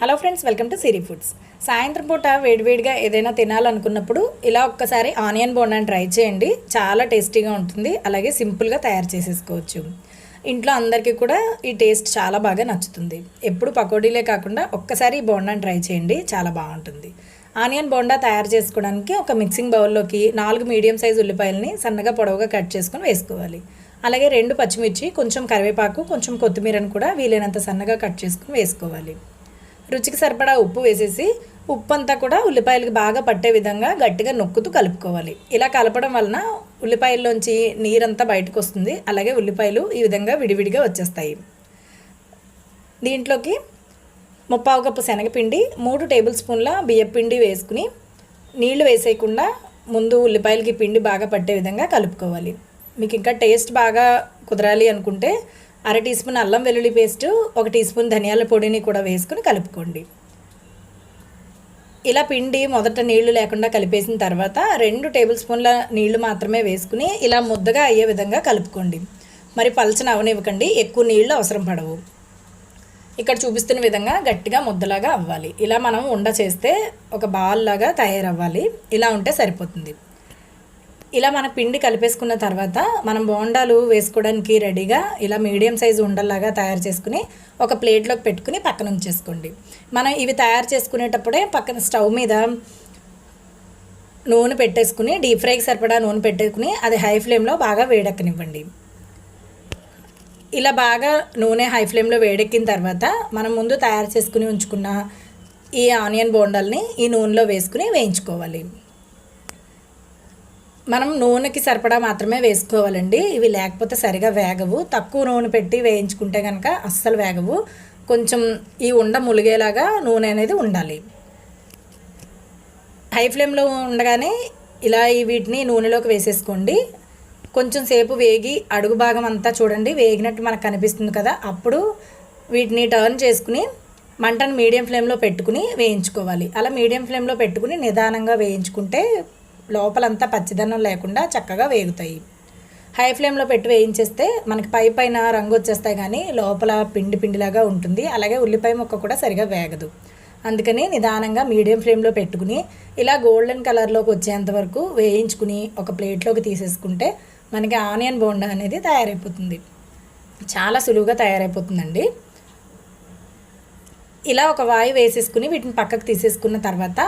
Hello friends welcome to Siri foods సాయంత్రం పూట వేడివేడిగా ఏదైనా తినాలనుకున్నప్పుడు ఇలా ఒక్కసారి ఆనియన్ బోండాని ట్రై చేయండి. చాలా టేస్టీగా ఉంటుంది. అలాగే సింపుల్గా తయారు చేసేసుకోవచ్చు. ఇంట్లో అందరికీ కూడా ఈ టేస్ట్ చాలా బాగా నచ్చుతుంది. ఎప్పుడు పకోడీలే కాకుండా ఒక్కసారి ఈ బోండాని ట్రై చేయండి. చాలా బాగుంటుంది. ఆనియన్ బోండా తయారు చేసుకోవడానికి ఒక మిక్సింగ్ బౌల్లోకి నాలుగు మీడియం సైజ్ ఉల్లిపాయలని సన్నగా పొడవుగా కట్ చేసుకొని వేసుకోవాలి. అలాగే రెండు పచ్చిమిర్చి కొంచెం కరివేపాకు కొంచెం కొత్తిమీరను కూడా వీలైనంత సన్నగా కట్ చేసుకుని వేసుకోవాలి. రుచికి సరిపడా ఉప్పు వేసేసి ఉప్పు అంతా కూడా ఉల్లిపాయలకి బాగా పట్టే విధంగా గట్టిగా నొక్కుతూ కలుపుకోవాలి. ఇలా కలపడం వలన ఉల్లిపాయల్లోంచి నీరంతా బయటకు వస్తుంది అలాగే ఉల్లిపాయలు ఈ విధంగా విడివిడిగా వచ్చేస్తాయి. దీంట్లోకి ముప్పావు కప్పు శనగపిండి మూడు టేబుల్ స్పూన్ల బియ్యపిండి వేసుకుని నీళ్ళు వేసేయకుండా ముందు ఉల్లిపాయలకి పిండి బాగా పట్టే విధంగా కలుపుకోవాలి. మీకు ఇంకా టేస్ట్ బాగా కుదరాలి అనుకుంటే అర టీ స్పూన్ అల్లం వెల్లుల్లి పేస్ట్ ఒక టీ స్పూన్ ధనియాల పొడిని కూడా వేసుకుని కలుపుకోండి. ఇలా పిండి మొదట నీళ్ళు లేకుండా కలిపేసిన తర్వాత రెండు టేబుల్ స్పూన్ల నీళ్ళు మాత్రమే వేసుకుని ఇలా ముద్దగా అయ్యే విధంగా కలుపుకోండి. మరి పలచన అవనివ్వకండి ఎక్కువ నీళ్ళు అవసరం పడవు. ఇక్కడ చూపిస్తున్న విధంగా గట్టిగా ముద్దలాగా అవ్వాలి. ఇలా మనం ఉండ చేస్తే ఒక బాల్ లాగా తయారవ్వాలి. ఇలా ఉంటే సరిపోతుంది. ఇలా మన పిండి కలిపేసుకున్న తర్వాత మనం బోండాలు వేసుకోవడానికి రెడీగా ఇలా మీడియం సైజు ఉండల్లాగా తయారు చేసుకుని ఒక ప్లేట్లోకి పెట్టుకుని పక్కన ఉంచేసుకోండి. మనం ఇవి తయారు చేసుకునేటప్పుడే పక్కన స్టవ్ మీద నూనె పెట్టేసుకుని డీప్ ఫ్రైకి సరిపడా నూనె పెట్టేసుకుని అది హై ఫ్లేమ్లో బాగా వేడెక్కనివ్వండి. ఇలా బాగా నూనె హై ఫ్లేమ్లో వేడెక్కిన తర్వాత మనం ముందు తయారు చేసుకుని ఉంచుకున్న ఈ ఆనియన్ బోండాల్ని ఈ నూనెలో వేసుకుని వేయించుకోవాలి. మనం నూనెకి సరిపడా మాత్రమే వేసుకోవాలండి. ఇవి లేకపోతే సరిగా వేగవు. తక్కువ నూనె పెట్టి వేయించుకుంటే కనుక అస్సలు వేగవు. కొంచెం ఈ ఉండ ములిగేలాగా నూనె అనేది ఉండాలి. హై ఫ్లేమ్లో ఉండగానే ఇలా ఈ వీటిని నూనెలోకి వేసేసుకోండి. కొంచెం సేపు వేగి అడుగు భాగం అంతా చూడండి. వేగినట్టు మనకు కనిపిస్తుంది కదా. అప్పుడు వీటిని టర్న్ చేసుకుని మంటను మీడియం ఫ్లేమ్లో పెట్టుకుని వేయించుకోవాలి. అలా మీడియం ఫ్లేమ్లో పెట్టుకుని నిదానంగా వేయించుకుంటే లోపలంతా పచ్చిదనం లేకుండా చక్కగా వేగుతాయి. హై ఫ్లేమ్లో పెట్టి వేయించేస్తే మనకి పై పైన రంగు వచ్చేస్తాయి కానీ లోపల పిండి పిండిలాగా ఉంటుంది. అలాగే ఉల్లిపాయ ముక్క కూడా సరిగా వేగదు. అందుకని నిదానంగా మీడియం ఫ్లేమ్లో పెట్టుకుని ఇలా గోల్డెన్ కలర్లోకి వచ్చేంత వరకు వేయించుకుని ఒక ప్లేట్లోకి తీసేసుకుంటే మనకి ఆనియన్ బోండా అనేది తయారైపోతుంది. చాలా సులువుగా తయారైపోతుందండి. ఇలా ఒక వాయి వేసేసుకుని వీటిని పక్కకు తీసేసుకున్న తర్వాత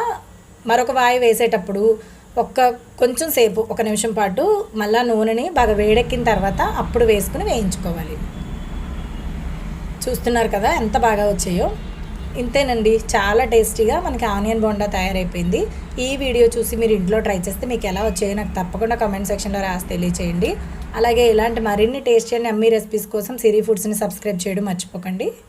మరొక వాయి వేసేటప్పుడు ఒక్క కొంచెం సేపు ఒక నిమిషం పాటు మళ్ళీ నూనెని బాగా వేడెక్కిన తర్వాత అప్పుడు వేసుకుని వేయించుకోవాలి. చూస్తున్నారు కదా ఎంత బాగా వచ్చాయో. ఇంతేనండి చాలా టేస్టీగా మనకి ఆనియన్ బోండా తయారైపోయింది. ఈ వీడియో చూసి మీరు ఇంట్లో ట్రై చేస్తే మీకు ఎలా వచ్చాయో నాకు తప్పకుండా కమెంట్ సెక్షన్లో రాసి తెలియచేయండి. అలాగే ఇలాంటి మరిన్ని టేస్టీ అండ్ అమ్మీ రెసిపీస్ కోసం సిరీ ఫుడ్స్ని సబ్స్క్రైబ్ చేయడం మర్చిపోకండి.